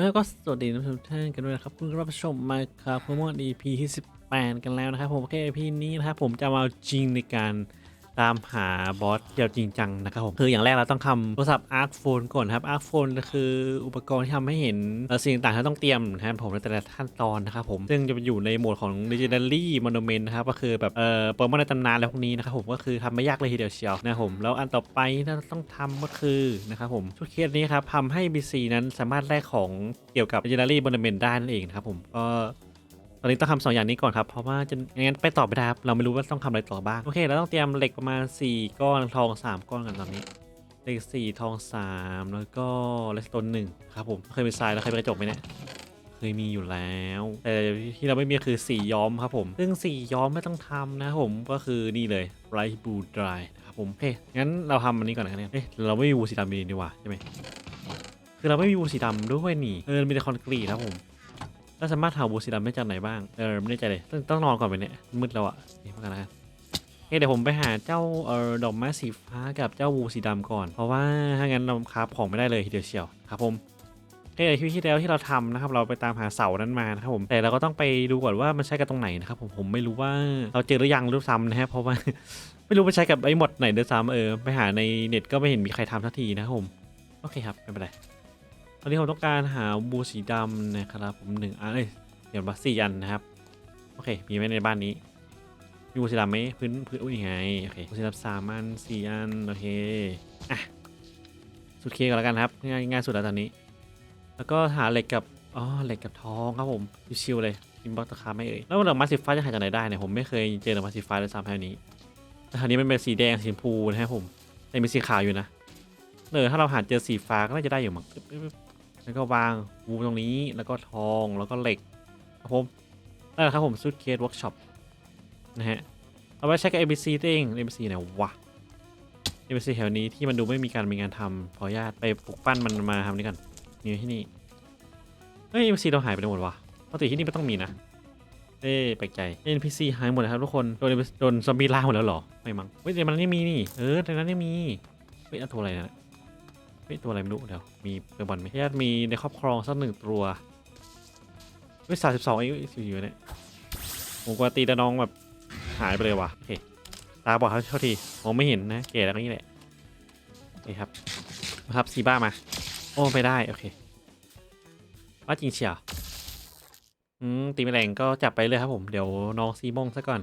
แล้วก็สวัสดีทุกท่านกันด้วยนะครับคุณรับชมมาครับเพื่อมอน EP ที่18 กันแล้วนะครับผมโอเค EP นี้นะครับผมจะมาจริงในการ ตามหาบอสเดี่ยวจริงจังนะครับผมคืออย่างแรกเราต้องทำโทรศัพท์ Arc Phone ก่อนครับ Arc Phone คืออุปกรณ์ที่ทำให้เห็นสิ่งต่างๆที่ต้องเตรียมนะครับผมในแต่ละขั้นตอนนะครับผมซึ่งจะอยู่ในโหมดของ Legendary Monument นะครับก็คือแบบเอ่อโปรโมทในตำนานแล้วพวกนี้นะครับผมก็คือทำไม่ยากเลยทีเดียวเชียวนะครับผมแล้วอันต่อไปที่เราต้องทำก็คือนะครับผมชุดเคสนี้ครับทำให้ BC นั้นสามารถแลกของเกี่ยวกับ Legendary Monument ได้นั่นเองนะครับผมก็ ตอนนี้ต้องทำสองอย่างนี้ก่อนครับ เพราะว่าจะงั้นไปต่อไม่ได้ครับ เราไม่รู้ว่าต้องทำอะไรต่อบ้าง โอเค เราต้องเตรียมเหล็กประมาณ 4 ก้อนทอง 3 ก้อนกันตอนนี้ เหล็ก 4 ทอง 3 แล้วก็เลสโตนหนึ่งครับผม เคยเป็นทรายแล้วเคยเป็นกระจกไหมเนี่ย เคยมีอยู่แล้ว แต่ที่เราไม่มีคือสีย้อมครับผม ซึ่งสีย้อมไม่ต้องทำนะครับผม ก็คือนี่เลย bright blue dry นะครับผมโอเคงั้นเราทำอันนี้ก่อนนะครับเนี่ยเอ๊ะเราไม่มีวูสีดำดีดีกว่าใช่ไหมคือเราไม่มีวูสีดำด้วยนี่ เออมีแต่คอนกรีตครับผม เราสามารถหาวูสีดำได้จากไหนบ้าง เออไม่แน่ใจเลยต้องต้องนอนก่อนไปเนี่ยมืดแล้วอะนี่มากันแล้วกันโอเคเดี๋ยวผมไปหาเจ้าเออดอกไม้สีฟ้ากับเจ้าวูสีดำก่อน เพราะว่าถ้างั้นเราคาฟของไม่ได้เลยทีเดียวเชียวครับผมโอเคคลิปที่แล้วที่เราทำนะครับเราไปตามหาเสานั้นมานะครับผมแต่เราก็ต้องไปดูก่อนว่ามันใช้กับตรงไหนนะครับผมผมไม่รู้ว่าเราเจอหรือยังรือซ้ำนะครับเพราะว่าไม่รู้ไปใช้กับไอ้หมดไหนเด้วยซ้ำเออไปหาในเน็ตก็ไม่เห็นมีใครทำทักทีนะครับผมโอเคครับไม่เป็นไร ตอนนี้ผมต้องการหาบูสีดำนะครับผมหนึ่งอันเอ้ยเดี๋ยวมาสี่อันนะครับ โอเค มีไหมในบ้านนี้ มีบูสีดำไหมพื้นพื้นอุ้ยไงโอเคบูสีดำสามอันสี่อันโอเคอะสุดเคก่อนแล้วกันครับง่ายง่ายสุดแล้วตอนนี้ แล้วก็หาเหล็กกับอ๋อเหล็กกับทองครับผมชิวๆเลยอินบ็อกตะคาไม่เอ่ยแล้วดอกไม้สีฟ้าจะหาจากไหนได้เนี่ยผมไม่เคยเจอดอกไม้สีฟ้าเลยซ้ำแถวนี้แต่คราวนี้มันเป็นสีแดงสีชมพูนะครับผมแต่มีสีขาวอยู่นะเออถ้าเราหาเจอสีฟ้าก็น่าจะได้อยู่มั้ง แล้วก็วางวูตรงนี้แล้วก็ทองแล้วก็เหล็กครับผมนั่นแหละครับผมสุดเคสเวิร์กช็อปนะฮะเอาไว้ใช้กับ ABC ตัวเอง ABC ไหนวะ ABC แถวนี้ที่มันดูไม่มีการมีงานทำขออนุญาตไปปลุกปั้นมันมาทำนี่กันนี่ที่นี่เฮ้ย ABC เราหายไปหมดวะปกติที่นี่มันต้องมีนะ เอ้ยแปลกใจ NPC หายหมดเลยครับทุกคน โดนโดนซอมบี้ล่าหมดแล้วหรอ ไม่มั้ง เฮ้ยในมันนี่มีนี่ เออในนั้นนี่มี เฮ้ยเอาตัวอะไรนะ เฮ้ยตัวอะไรไม่รู้เดี๋ยวมีเปอร์บอลไหมญาติมีในครอบครองสักหนึ่งตัวเฮ้ยสามสิบสองไอ้อยู่เนี่ยผมกลัวตีแต่น้องแบบหายไปเลยว่ะโอเคตาบอกเขาเท่าทีมองไม่เห็นนะเก๋แล้วก็นี่แหละโอเคครับมาครับซีบ้ามา โอ้ไม่ได้โอเคว่าจริงเชียวอืมตีแมลงก็จับไปเลยครับผมเดี๋ยวน้องซีมงซะก่อน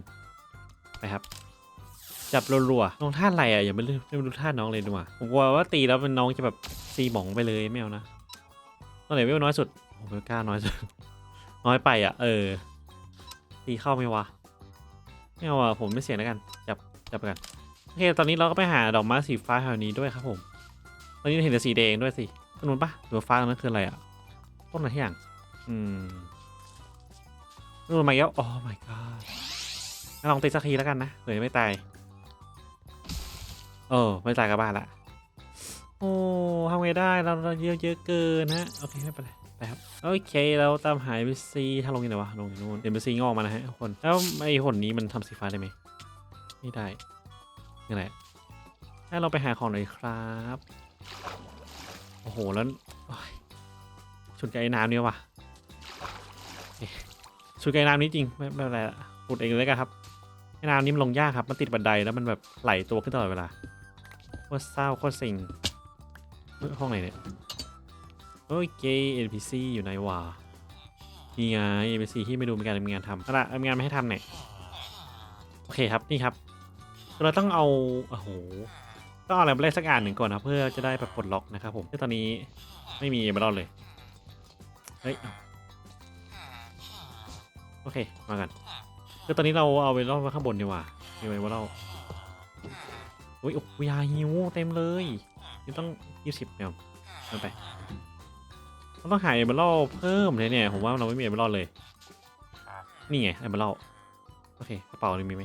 ไปครับ จับรัวๆน้องท่าอะไรอะอย่าไม่รู้ไม่รู้ท่าน้องเลยดีกว่าผมกลัวว่าตีแล้วมันน้องจะแบบซีหมองไปเลยไม่เอานะตอนไหนเวลน้อยสุดโอ้เวลก้าน้อยสุดน้อยไปอะ เออตีเข้าไหมวะไม่เอาอะผมไม่เสี่ยงแล้วกัน จับจับกันโอเคตอนนี้เราก็ไปหาดอกไม้สีฟ้าแถวนี้ด้วยครับผม ตอนนี้เห็นแต่สีแดงด้วยสิต้นนู้นปะหรือว่าฟ้าตรงนั้นคืออะไรอะต้นอะไรที่อย่างอืมนู่นมาแล้วโอ้ my god ลองตีสักทีแล้วกันนะเผื่อไม่ตาย เออไม่ตายกับบ้านละโอ้ทำไงได้เราเราเยอะเยอะเกินนะโอเคไม่เป็นไรไปครับโอเคเราตามหายไปซีถ้าลงยังไงวะลงอยู่นู่นเอ็มซีงอกมานะฮะทุกคนแล้วไอ้หนนี้มันทำสีฟ้าได้ไหมไม่ได้ยังไงให้เราไปหาของหน่อยครับโอ้โหแล้วชุดไก่น้ำเนี่ยวะเอ๊ะชุดไก่น้ำนี้จริงไม่ไม่เป็นไรละพูดเองเลยกันครับไอ้น้ำนี้มันลงยากครับมันติดบันไดแล้วมันแบบไหลตัวขึ้นตลอดเวลา โคตรเศร้าโคตรสิงเฮ้ยห้องไหนเนี่ยโอเค NPC อยู่ไหนวะนี่ไง NPC ที่ไม่ดูมีการมีงานทำก็ละมีงานไม่ให้ทำเนี่ยโอเคครับนี่ครับ เราต้องเอาโอ้โหต้องเอาอะไรมาเล่นสักอ่านหนึ่งก่อนนะเพื่อจะได้แบบปลดล็อกนะครับผมซึ่ตอนนี้ไม่มีมาลอนเลยเฮ้ยโอเคมากันคือตอนนี้เราเอาไปล่อไว้ข้างบนดีกว่ามีไว้ว่าเรา อุ้ยโอ้โหยาหิวเต็มเลยนี่ต้องยี่สิบเนี่ยเอาไปเราต้องหาเอเมอรัลเพิ่มเลยเนี่ย ผมว่าเราไม่มีเอเมอรัลเลย นี่ไงเอเมอรัลโอเคกระเป๋านี่มีไหม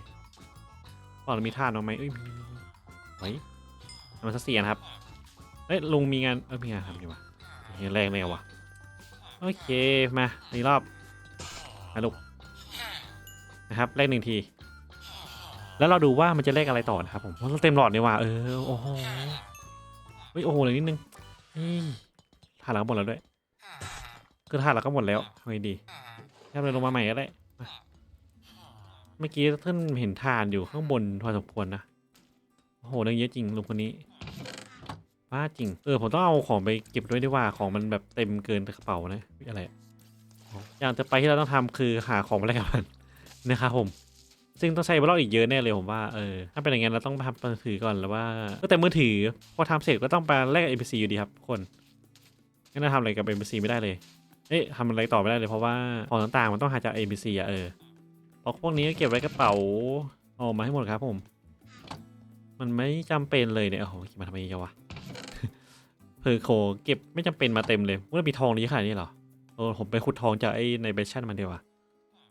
กระเป๋าเรามีท่าน้องไหมเอ้ยมีมีมีเฮ้ยมันสักเสียนะครับเอ้ยลุงมีงานเอ้ยมีงานทำดีวะเฮ้ยแรงเลยวะโอเคมาอีกรอบมาลูกนะครับเลขหนึ่งที แล้วเราดูว่ามันจะเลขอะไรต่อนะครับผมเพราะเราเต็มหลอดนี่ว่ะเออโอ้โหเฮ้ยโอ้โหเลยนิดนึงท่านหลังหมดแล้วด้วยคือถ่านเราก็หมดแล้วทำไงดีแค่เลยลงมาใหม่ก็ได้เมื่อกี้ท่านเห็นถ่านอยู่ข้างบนพอสมควรนะโอ้โหเรื่องเยอะจริงลุงคนนี้บ้าจริง เออผมต้องเอาของไปเก็บด้วยดีว่าของมันแบบเต็มเกินกระเป๋านะอะไรอะอ๋อย่างต่อไปที่เราต้องทำคือหาของมาแลกกับมันนะครับผม ซึ่งต้องใช้บล็อกอีกเยอะแน่เลยผมว่าเออถ้าเป็นอย่างนั้นเราต้องทำมือถือก่อนแล้วว่าก็แต่มือถือพอทำเสร็จก็ต้องไปแลกกับ NPC อยู่ดีครับทุกคนงั้นเราทำอะไรกับ NPC ไม่ได้เลยเอ๊ะทำอะไรต่อไม่ได้เลยเพราะว่าของต่างๆมันต้องหาจาก NPC อะเออบล็อพวกนี้ก็เก็บไว้กระเป๋าเอามาให้หมดครับผม มันไม่จำเป็นเลยเนี่ยโอ้โหเก็บมาทำไมเยอะวะเพอโคเก็บไม่จำเป็นมาเต็มเลยว่ามีทองนี้ขนาดนี้เหรอเออผมไปขุดทองจากไอ้ในเบชั่นมันดีกว่า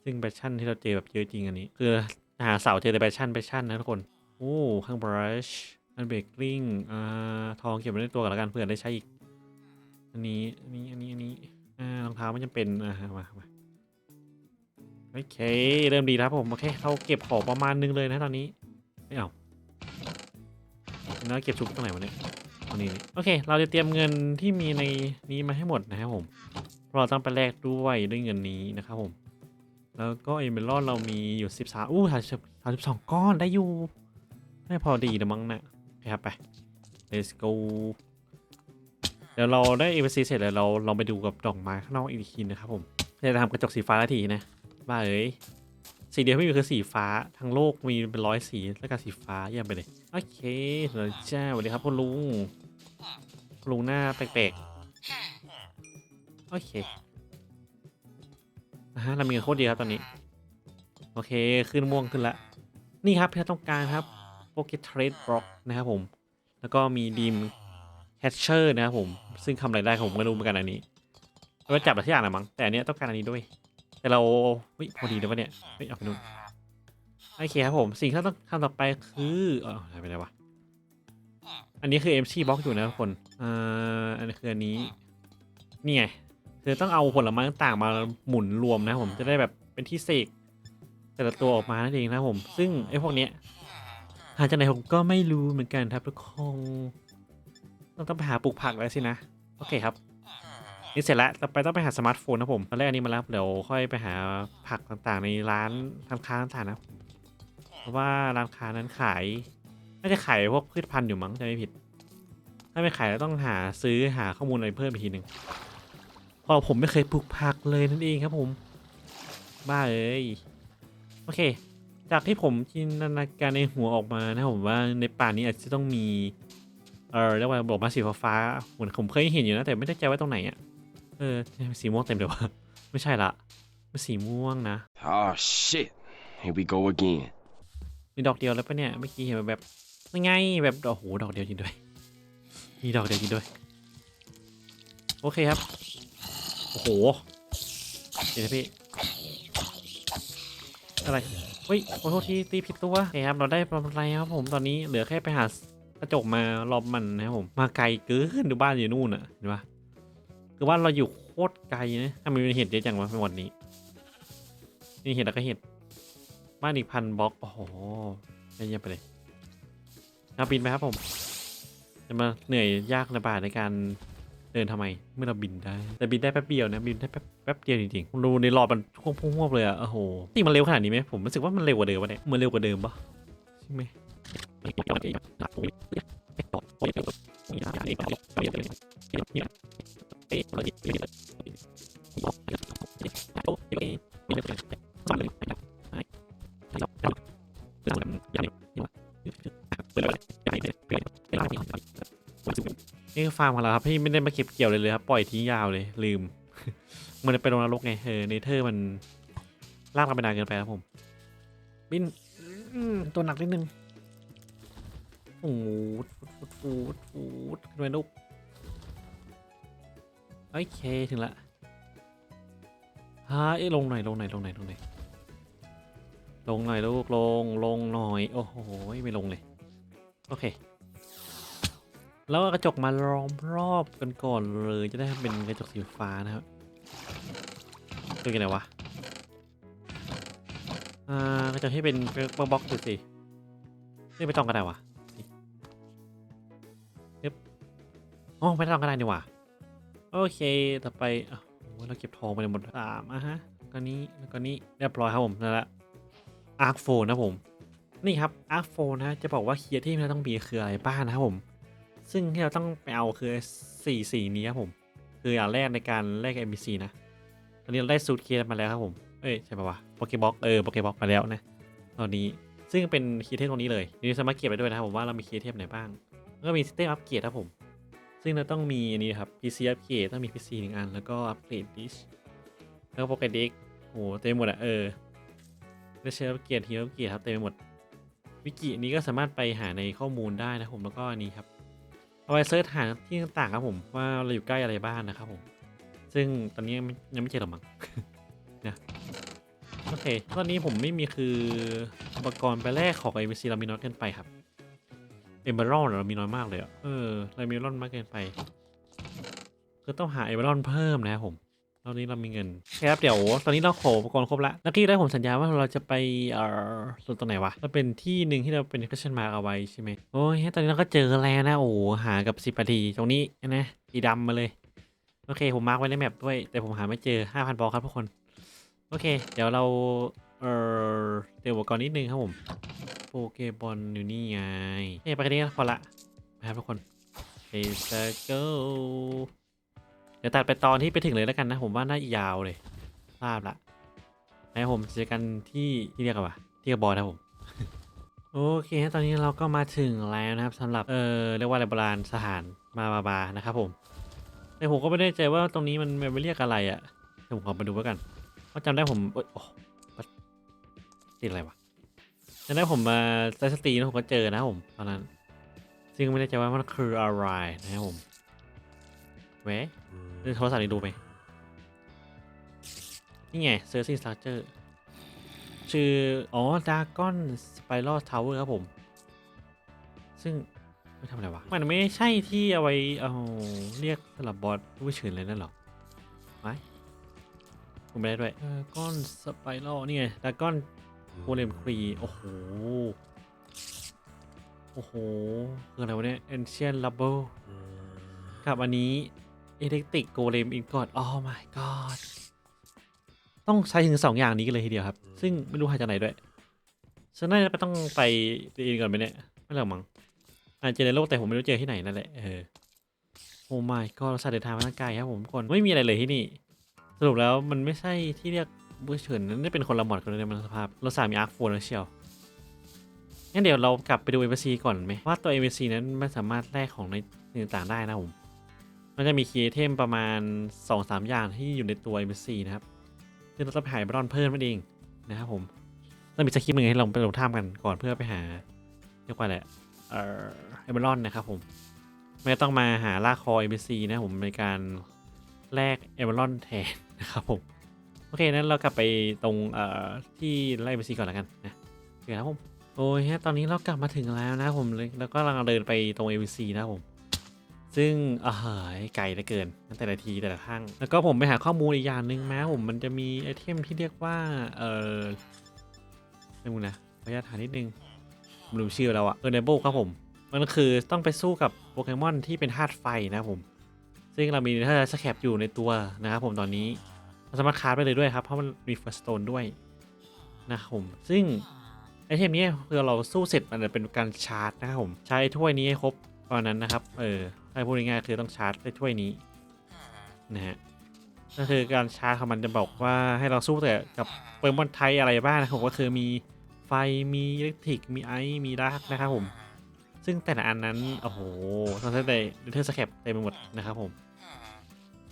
ซึ่งแบชชั่นที่เราเจอแบบเยอะจริงอันนี้ คือหาเสาเจอแต่แบชชั่นแบชชั่นนะทุกคน โอ้ ข้างบรัชอันเบรกลิงอ่าทองเก็บไว้ในตัวกันแล้วกันเผื่อได้ใช้อีก อันนี้ อันนี้ อันนี้ อันนี้อ่ารองเท้าไม่จำเป็น อ่ามามาโอเค เริ่มดีแล้วผม โอเค เราเก็บของประมาณนึงเลยนะตอนนี้ ไม่เอาแล้วเก็บชุบตรงไหนวะเนี่ยตรงนี้โอเค เราจะเตรียมเงินที่มีในนี้มาให้หมดนะครับผม เราต้องไปแลกด้วยด้วยเงินนี้นะครับผม แล้วก็เอเมอรัลเรามีอยู่สิบสามอู้สามสิบสองก้อนได้อยู่ไม่พอดีนะมั้งนะโอเคครับไป let's go เดี๋ยวเราได้เอ c เสร็จแล้วเราลองไปดูกับดอกไม้ข้างนอกอีกทีนะครับผมจะทำกระจกสีฟ้าทีนะบ้าเอ้ยสีเดียวไม่มีคือสีฟ้าทั้งโลกมีเป็นร้อยสีแล้วก็สีฟ้าเยี่ยมไปเลยโอเคเดี๋ยวจ้าสวัสดีครับคุณลุงคุณลุงหน้าแปลกๆโอเค ฮะเรามีเงินโคตรดีครับตอนนี้ โอเคขึ้นม่วงขึ้นละ นี่ครับที่เราต้องการครับโปเกเทรดบล็อกนะครับผม แล้วก็มีดีมแคชเชอร์นะครับผม ซึ่งทำอะไรได้ผมไม่รู้เหมือนกันอันนี้เอาไว้จับอะไรที่อย่างนะมั้งแต่อันเนี้ยต้องการอันนี้ด้วย แต่เราเฮ้ยพอดีเลยวะเนี่ยเฮ้ยเอาไปนู่นโอเคครับผมสิ่งที่เราต้องทำต่อไปคือเออหายไปไหนวะอันนี้คือ MC บล็อกอยู่นะทุกคนอ่าอันนี้คืออันนี้ นี่ไง คือต้องเอาผลไม้ต่างๆมาหมุนรวมนะผมจะได้แบบเป็นที่เสกแต่ละตัวออกมานั่นเองนะผม ซึ่งไอ้พวกเนี้ยหาจากไหนผมก็ไม่รู้เหมือนกันครับทุกคนต้องต้องไปหาปลูกผักแล้วสินะ โอเคครับ นี่เสร็จแล้วต่อไปต้องไปหาสมาร์ทโฟนนะผมตอนแรกอันนี้มาแล้วเดี๋ยวค่อยไปหาผักต่างๆ ในร้านร้านค้าต่างๆนะเพราะว่าร้านค้านั้นขายน่าจะขายพวกพืชพันธุ์อยู่มั้งจะไม่ผิด ถ้าไม่ขายแล้วต้องหาซื้อหาข้อมูลอะไรเพิ่มอีกทีหนึ่ง เพราะผมไม่เคยปลูกผักเลยนั่นเองครับผม บ้าเอ้ยโอเค จากที่ผมจินตนาการในหัวออกมานะผมว่าในป่านี้อาจจะต้องมี เออเรียกว่าดอกไม้สีฟ้าๆเหมือนผมเคยเห็นอยู่นะแต่ไม่ได้ใจว่าตรงไหนอะเออสีม่วงเต็มเลยวะไม่ใช่ละมันสีม่วงนะ Oh shit. Here we go again. มีดอกเดียวแล้วปะเนี่ยเมื่อกี้เห็นแบบยังไงแบบโอ้โหดอกเดียวจริงด้วยมีดอกเดียวจริงด้วย โอเคครับ โอ้โหเดี๋ยวนะพี่อะไรเฮ้ยขอโทษทีตีผิดตัวโอเครับเราได้ประมาณไรครับผมตอนนี้เหลือแค่ไปหากระจกมารอบมันนะครับผมมาไกลเกินดูบ้านอยู่นู่นอะเห็นปะคือบ้านเราอยู่โคตรไกลนะทำไมมีเห็ดเยอะจังวะในวันนี้ นี่เห็ดแล้วก็เห็ดบ้านอีกพันบล็อกโอ้โหเยี่ยมไปเลยเอาบินไปครับผม จะมาเหนื่อยยากลำบากในการ เดินทำไมเมื่อเราบินได้ แต่บินได้แป๊บเดียวนะบินได้แป๊บแป๊บเดียวจริงๆดูในรอบมันพุ่งพุ่งเลยอะโอ้โหนี่มันเร็วขนาดนี้ไหมผมรู้สึกว่ามันเร็วกว่าเดิมวะเนี่ยมันเร็วกว่าเดิมปะใช่ไหม นี่คือฟาร์มของเราครับพี่ไม่ได้มาเก็บเกี่ยวเลยเลยครับปล่อยทิ้งยาวเลยลืม มันไปลงนรกไงเออเนเธอร์มันลากเราไปนานเกินไปครับผม บินตัวหนักนิดนึงฟูดฟูดฟูดฟูดขึ้นไปลูกโอเคถึงละฮ่าเอ้ลงหน่อยลงหน่อยลงหน่อยลงหน่อยลงหน่อยลูกลงลงหน่อย โอ้โหไม่ลงเลย โอเค แล้วเอากระจกมาล้อมรอบกันก่อนเลยจะได้เป็นกระจกสีฟ้านะครับตัวกันไหนวะอ่ากระจกให้เป็นบล็อกบล็อกดูสินี่ไม่ต้องก็ได้วะนี่ยึบอ๋อไม่ต้องก็ได้นี่ว่าโอเคต่อไปอ้าวโอ้เราเก็บทองไปหมดสามอะฮะแล้วก็นี้แล้วก็นี้เรียบร้อยครับผมนั่นแหละอาร์คโฟนนะผมนี่ครับอาร์คโฟนะจะบอกว่าเคียร์ที่เราต้องมีคืออะไรบ้างนะครับผม ซึ่งที่เราต้องไปเอาคือสี่สีนี้ครับผม คืออย่างแรกในการแลก NPC นะ ตอนนี้เราได้สูตรเคสมาแล้วครับผม เอ้ยใช่ปะวะโปเกบ็อกเออโปเกบ็อกมาแล้วนะตอนนี้ซึ่งเป็นคีย์เทมตรงนี้เลยนี่สามารถเก็บไปด้วยนะครับผมว่าเรามีคีย์เทมไหนบ้างแล้วก็มีสเตมอัปเกรดครับผม ซึ่งเราต้องมีอันนี้ครับ PC อัปเกรดต้องมี PC หนึ่งอันแล้วก็อัปเกรดดิชแล้วก็โปรแกรด็กโอ้โหเต็มหมดอะเออได้เชฟอัปเกรดฮีอัปเกรดครับเต็มไปหมดวิกินี้ก็สามารถไปหาในข้อมูลได้นะครับผมแล้วก็อันนี้ครับ เอาไว้เซิร์ชหาที่ต่างๆครับผมว่าเราอยู่ใกล้อะไรบ้างนะครับผม ซึ่งตอนนี้ยังไม่ยังไม่เจอหรอกมั้งนะโอเค ตอนนี้ผมไม่มีคืออุปกรณ์ไปแลกของ a อ c เรามีน้อยเกินไปครับเอเบอรอนเรามีน้อยมากเลยอะเออเรามีรอนมากเกินไป คือต้องหาเอเบอรอนเพิ่มนะครับผม ตอนนี้เรามีเงินครับเดี๋ยวตอนนี้เราขออุปกรณ์ครบละแล้วที่ได้ผมสัญญาว่าเราจะไปเอ่อส่วนตรงไหนวะเราเป็นที่หนึ่งที่เราเป็น question mark เอาไว้ใช่ไหมโอ้ยตอนนี้เราก็เจอแล้วนะโอ้หากับสิบนาทีตรงนี้นะสีดำมาเลย โอเคผมมาร์กไว้ในแมปด้วย แต่ผมหาไม่เจอ5,000บอลครับทุกคน โอเค เดี๋ยวเราเออเตรียมอุปกรณ์นิดนึงครับผมโปเกบอลอยู่นี่ไงเอ้ยไปกันนี้พอละนะครับทุกคนเอเซอร์เกิล ดี๋ยวตัดไปตอนที่ไปถึงเลยแล้วกันนะ ผมว่าน่ายาวเลยทราบละนะครับผมเจอกันที่ที่เรียกว่าที่กับบอลนะผมโอเคตอนนี้เราก็มาถึงแล้วนะครับสำหรับเออเรียกว่าอะไรโบราณสถานมาบาบานะครับผมแต่ผมก็ไม่ได้ใจว่าตรงนี้มันมันไม่เรียกอะไรอะ่ะเดี๋ยวผมขอมาดูไว้กันเพราะจำได้ผมเอ้ยโอ้วัดติดอะไรวะจำได้ผมมาไซสตีนะผมก็เจอนะผมตอนนั้น ซึ่งไม่แน่ใจว่ามันคืออะไรนะครับผมเว้ โทรศัพท์นี่ดูไหมนี่ไง Searching Structure ชื่อ อ๋อ Dragon Spiral Tower ครับผม ซึ่งไม่ทำอะไรวะ มันไม่ใช่ที่เอาไว้เอาเรียกสลับบอสผู้เฉินเลยนั่นหรอไว้ผมไม่ได้ด้วยเออก้อนสไปรัลนี่ไงดาก้อนโคเลมครีโอ้โห โอ้โห คืออะไรวะเนี่ย Ancient Rubble กับอันนี้ Electric Golem i n g o t Oh my god ต้องใช้ถึงสองอย่างนี้กันเลยทีเดียวครับ ซึ่งไม่รู้หาจากไหนด้วย ฉันน่าจะไปต้องไปเองก่อนไหมเนี่ย ไม่หรอกมั้งอาจจะเจอในโลกแต่ผมไม่รู้เจอที่ไหนนั่นแหละ เออ โอ้ my ก็เราสัตว์เดินทางมาตั้งไกลครับผมทุกคนไม่มีอะไรเลยที่นี่ สรุปแล้วมันไม่ใช่ที่เรียกบูเฉินนั่นเป็นคนละหมอดกันเลยในมันสภาพ เราสามมีอาร์คโฟนแล้วเชียวงั้นเดี๋ยวเรากลับไปดู m อ c ก่อนไหมว่าตัว m อ c นั้นมันสามารถแลกของในสิ่งต่างๆได้นะผม มันจะมีคีย์เทมประมาณ 2-3 อย่างที่อยู่ในตัว m อ c นะครับซึ่งเราต้องไปหาบรอนเพิ่มนั่นเองนะครับผมต้องมีสคริปต์หนึ่งให้ลองไปลงท่ามกันก่อนเพื่อไปหาเรียกว่าอะไรเอ่อเอเมรอนนะครับผมไม่ต้องมาหาลากคอ MBC นะผมในการแลกเอเมรอนแทนนะครับผมโอเคนั้นเรากลับไปตรงเอ่อที่ไล่ MBC ก่อนแล้วกันนะโอเคครับผมโอ้ยฮะตอนนี้เรากลับมาถึงแล้วนะผมเลยแล้วก็กำลังเดินไปตรง MBC นะครับผม ซึ่งอ่าไกลเหลือเกินแต่ละทีแต่ละข้งแล้วก็ผมไปหาข้อมูลอีกอย่างหนึ่งมาผมมันจะมีไอเทมที่เรียกว่า เออไม่รู้นะขออนุญาตหานิดนึงผมลืมชื่อแล้วอะเออเนเบิลครับผม มันก็คือต้องไปสู้กับโปเกมอนที่เป็นธาตุไฟนะผม ซึ่งเรามีธาตุสแคปอยู่ในตัวนะครับผมตอนนี้เราสามารถคราฟไปเลยด้วยครับ เพราะมันมีฟัสโตนด้วยนะครับผม ซึ่งไอเทมนี้คือเราสู้เสร็จมันจะเป็นการชาร์จนะครับผม ใช้ถ้วยนี้ให้ครบตอนนั้นนะครับ เออ ถ้าพูดง่ายๆคือต้องชาร์จด้วยถ้วยนี้นะฮะก็คือการชาร์จของมันจะบอกว่าให้เราสู้แต่กับโปเกมอนไทยอะไรบ้างนะครับผมก็คือมีไฟมีอิเล็กทริกมีไอซ์มีดาร์กนะครับผม ซึ่งแต่ละอันนั้น โอ้โหต้องใช้แต่เดเทอร์สแคปเต็มไปหมดนะครับผม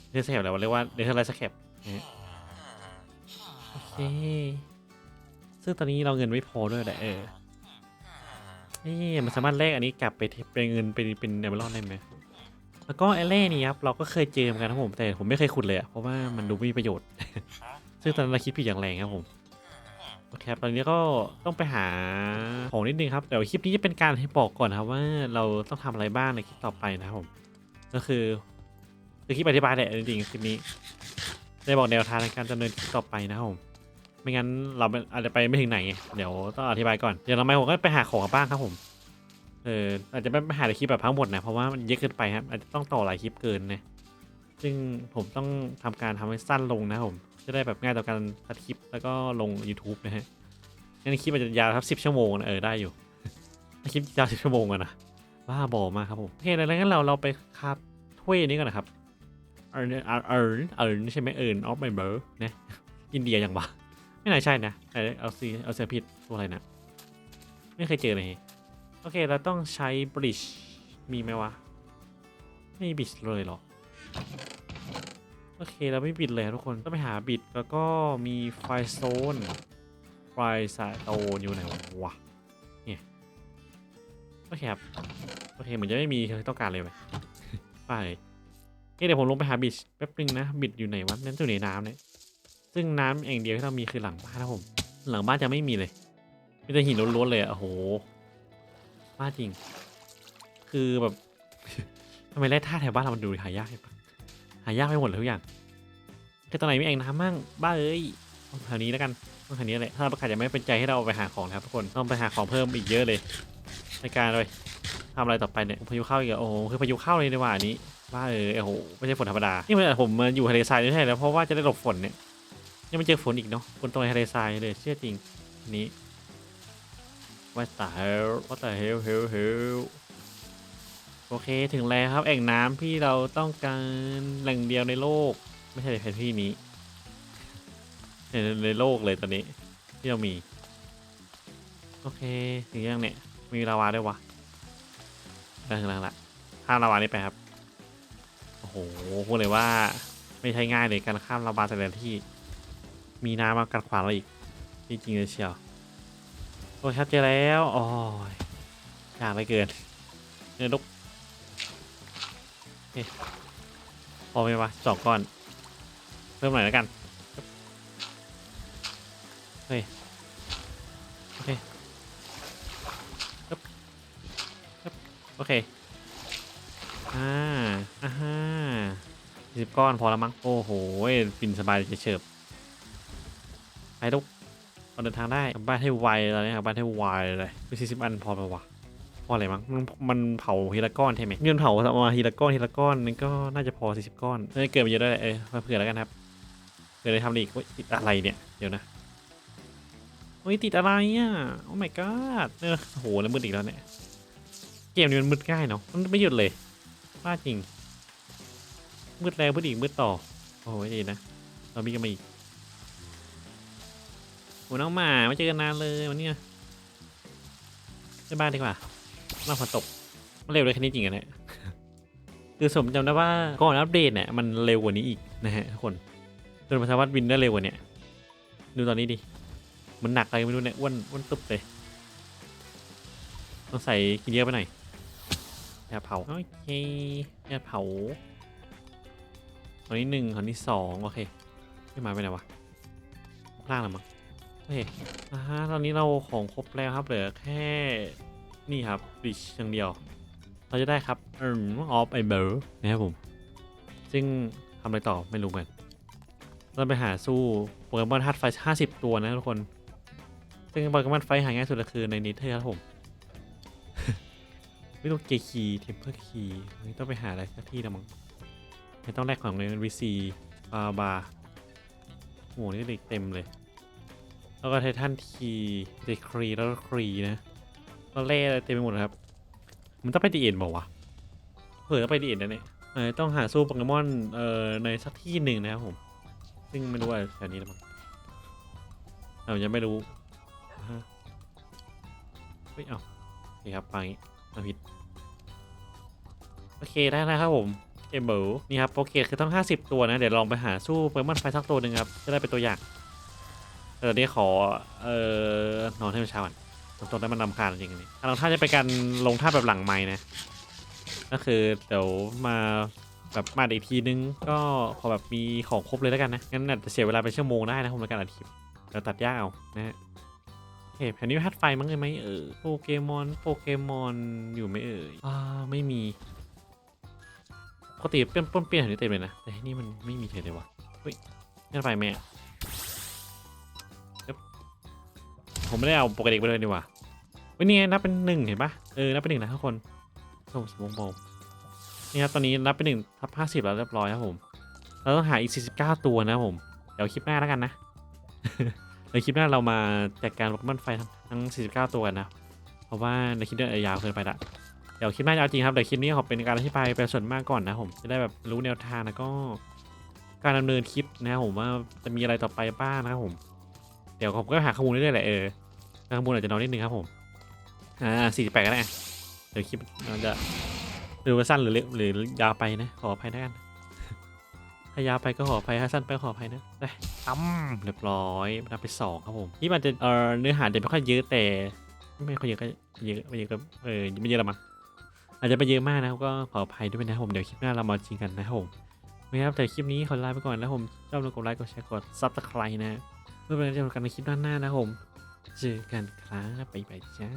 เดเทอร์สแคปแล้วเรียกว่าเดเทอร์ไลท์สแคปนะฮะโอเคซึ่งตอนนี้เราเงินไม่พอด้วยแหละเออนี่มันสามารถแลกอันนี้กลับไปเป็นเงินเป็นเป็นเอเมอรัลได้ไหม แล้วก็ไอเล่นี่ครับเราก็เคยเจอเหมือนกันครับผมแต่ผมไม่เคยขุดเลยอะเพราะว่ามันดูไม่มีประโยชน์ ซึ่งตอนนั้นเราคิดผิดอย่างแรงครับผมโอเคครับตอนนี้ก็ต้องไปหาของนิดนึงครับเดี๋ยวคลิปนี้จะเป็นการให้บอกก่อนนะครับว่าเราต้องทำอะไรบ้างในคลิปต่อไปนะครับผม ก็คือคือคลิปอธิบายแหละจริงๆคลิปนี้ได้บอกแนวทางในการดำเนินคลิปต่อไปนะครับผมไม่งั้นเราอาจจะไปไม่ถึงไหนเดี๋ยวต้องอธิบายก่อนอย่างเราไมผมก็ไปหาของบ้างครับผม เอออาจจะไม่ไปหาในคลิปแบบทั้งหมดนะเพราะว่ามันเยอะเกินไปครับอาจจะต้องต่อหลายคลิปเกินนะซึ่งผมต้องทำการทำให้สั้นลงนะผมจะได้แบบง่ายต่อการตัดคลิปแล้วก็ลง YouTube นะฮะงั้นคลิปมันจะยาวครับสิบชั่วโมงนะเออได้อยู่คลิปยาวสิบชั่วโมงอะนะบ้าบอมากครับผมโอเคแล้วงั้นเราเราไปคาบถ้วยนี้ก่อนนะครับเอิร์นเอิร์นเอิร์นใช่ไหมเอิร์นออฟไมเบอร์นะอินเดียอย่างวะไม่น่าใช่นะเอาซีเอาเซผิดตัวอะไรนะไม่เคยเจอเลย โอเค เราต้องใช้บริดจ์มีไหมวะ ไม่มีบริดจ์เลยเหรอ โอเค เราไม่บิดเลยทุกคน ต้องไปหาบิดแล้วก็มีไฟโซน ไฟสายโตนอยู่ไหนวะ เนี่ยโอเคครับ โอเค เหมือนจะไม่มีต้องการเลยไปไปเอ้เดี๋ยวผมลงไปหาบิดแป๊บนึงนะ บิดอยู่ไหนวะนั่นอยู่ในน้ำเนี่ย ซึ่งน้ำเองเดียวที่เรามีคือหลังบ้านนะผม หลังบ้านจะไม่มีเลยมีแต่หินล้วนๆเลยอะโอ้โห บ้าจริง คือแบบทำไมแร่ธาตุแถวบ้านเรามันดูหายากจังหายากไปหมดเลยทุกอย่างแค่ตอนไหนมีแอ่งน้ำมั่งบ้าเอ้ยแถวนี้แล้วกันต้องแถวนี้แหละถ้าประกาศจะไม่เป็นใจให้เราไปหาของนะครับทุกคนต้องไปหาของเพิ่มอีกเยอะเลย ในการเลยทำอะไรต่อไปเนี่ยพายุเข้าอีกแล้วโอ้โหคือพายุเข้าเลยในว่าอันนี้บ้าเออโอ้โหไม่ใช่ฝนธรรมดานี่มันผมมาอยู่ทะเลทรายไม่ใช่แล้วเพราะว่าจะได้หลบฝนเนี่ยยังไม่เจอฝนอีกเนาะฝนตรงทะเลทรายเลยเชื่อจริงนี้ อันนี้ What the hell What the hell hell hell โอเคถึงแล้วครับแอ่งน้ำที่เราต้องการแหล่งเดียวในโลก ไม่ใช่ในแผนที่นี้ในในโลกเลยตอนนี้ ที่เรามี โอเคถึงยังเนี่ย มีลาวาด้วยวะได้ถึงแล้วละข้ามลาวานี้ไปครับ โอ้โหพูดเลยว่าไม่ใช่ง่ายเลยการข้ามลาวาแต่ละที่ มีน้ำมากัดขวางเราอีกจริงๆเลยเชียว โอ้ชัดเจนแล้วโอ้ยยากไปเกินเนื้อลุกโอเคพอไหมวะสองก้อน เพิ่มหน่อยแล้วกัน เฮ้ย โอเคปึ๊บปึ๊บโอเคอ่าอ่าฮะสิบก้อนพอแล้วมั้ง โอ้โหฟินสบายเฉิบๆไปลุก เราเดินทางได้กลับบ้านให้ไวตอนนี้กลับบ้านให้ไวเลยไปสี่สิบอันพอไปวะพออะไรมั้งมันมันเผาทีละก้อนใช่ไหมเงินเผามาทีละก้อนทีละก้อนนั่นก็น่าจะพอสี่สิบก้อนเอ้ยเกิดมาเยอะด้วยเอ้ยมาเผื่อแล้วกันครับเผื่อได้ทำอีกติดอะไรเนี่ยเดี๋ยวนะโอ้ยติดอะไรอะโอ้ my god เออโอ้โหแล้วมืดอีกแล้วเนี่ยเกมนี้มันมืดง่ายเนาะมันไม่หยุดเลยบ้าจริงมืดแล้วมืดอีกมืดต่อโอ้ยดีนะเรามีกันมาอีก โอ้น้องหมาไม่เจอกันนานเลยวันนี้ไปบ้านดีกว่ามาฝนตกมันเร็วเลยแค่นี้จริงอะเนี่ยคือสมจำได้ว่าก่อนอัปเดตเนี่ยมันเร็วกว่านี้อีกนะฮะทุกคนจนมันสามารถบินได้เร็วกว่านี้ดูตอนนี้ดิมันหนักอะไรไม่รู้เนี่ยอ้วนอ้วนตึบเลยต้องใส่กินเยอะไปหน่อยยาเผาโอเคยาเผาตอนนี้หนึ่งตอนนี้สองโอเคไม่มาไปไหนวะข้างล่างเหรือมั้ง เคอ่าฮะตอนนี้เราของครบแล้วครับเหลือแค่นี่ครับบิชอย่างเดียว เราจะได้ครับออออฟไอเบอร์นะครับผม ซึ่งทำอะไรต่อไม่รู้เหมือนกันเราไปหาสู้โปเกมอนธาตุไฟ50ตัวนะทุกคน ซึ่งโปเกมอนไฟหาง่ายสุดก็คือในนิเทอร์ครับผมไม่ต้องเกคีเทมเพอร์คีต้องไปหาอะไรสักที่นะมั้งไม่ต้องแลกของในวีซีบาบาโอ้โหนี่เด็กเต็มเลย แล้วก็ไททันทีเดครีแล้วก็ครีนะก็เล่อะไรเต็มไปหมดครับ มันต้องไปดีเอ็นบอกว่าวะเผื่อต้องไปดีเอ็นนะเนี่ยต้องหาสู้โปเกมอนเอ่อในสักที่หนึ่งนะครับผม ซึ่งไม่รู้ว่าแถวนี้หรือเปล่าเรายังไม่รู้เฮ้ยเอาโอเคครับไปอาผิดโอเคได้แล้วครับผมเกมเบิลนี่ครับโปรเกตคือต้อง 50 ตัวนะ เดี๋ยวลองไปหาสู้โปเกมอนไฟสักตัวหนึ่งครับ จะได้เป็นตัวอย่าง แต่ตอนนี้ขอ เอ่อนอนให้มันเช้าก่อนตรงนั้นมันนำคาญจริงๆนนี้เราถ้าจะเป็นการลงท่าแบบหลังไม้นะ ก็คือเดี๋ยวมาแบบมาอีกทีนึง ก็ขอแบบมีของครบเลยแล้วกันนะ งั้นอาจจะเสียเวลาเป็นชั่วโมงได้นะผมในการอัดคลิปเดี๋ยวตัดยากเอานะฮะโอเคแผ่นนี้พัดไฟมั้งเลยไหมเออโปเกมอนโปเกมอนอยู่ไหมเอ่ยอ่าไม่มีปกติเปลี่ยนเปลี่ยนแถวนี้เต็มเลยนะแต่ที่นี่มันไม่มีเฉยเลยวะเฮ้ยงั้นไปแม่ ผมไม่ได้เอาปกเด็กไปเลยดีกว่าว้ยนี่ไงนับเป็นหนึ่งเห็นปะเออ นับเป็นหนึ่งนะทุกคนสมสมองมนี่ครับ ตอนนี้นับเป็นหนึ่งทับห้าสิบแล้วเรียบร้อยครับผม เราต้องหาอีก49ตัวนะผม เดี๋ยวคลิปหน้าแล้วกันนะในคลิปหน้าเรามาจัดการโปเกมอนไฟทั้งทั้ง49 ตัวนะ เพราะว่าในคลิปเนี้ยยาวเกินไปละ เดี๋ยวคลิปหน้าจะเอาจริงครับ เดี๋ยวคลิปนี้ขอเป็นการอธิบายเป็นส่วนมากก่อนนะผม จะได้แบบรู้แนวทางแล้วก็ การดำเนินคลิปนะผมว่าจะมีอะไรต่อไปบ้างนะครับผม เดี๋ยวผมก็หาข้อมูลเรื่อยๆแหละเออ ข้อมูลอาจจะน้อยนิดนึงครับผมอ่า48ก็ได้อะเดี๋ยวคลิปมันจะดูว่าสั้นหรือเล็กหรือยาวไปนะขออภัยนะกันถ้ายาวไปก็ขออภัยถ้าสั้นไปก็ขออภัยนะได้ตั้มเรียบร้อยนับไปสองครับผมที่มันจะเออเนื้อหาจะไม่ค่อยเยอะแต่ไม่ค่อยเยอะก็เยอะไม่เยอะก็เออไม่เยอะละมั้งอาจจะไม่เยอะมากนะครับก็ขออภัยด้วยนะครับผมเดี๋ยวคลิปหน้าเรามาจริงกันนะครับผมไม่ครับแต่คลิปนี้ขอลาไปก่อนนะครับผมชอบแล้วกดไลค์กดแชร์กดซับสไครต์นะเพื่อเป็นกำลังใจในคลิปหน้าๆนะครับผม เจอกันครับบ๊ายบายจ้า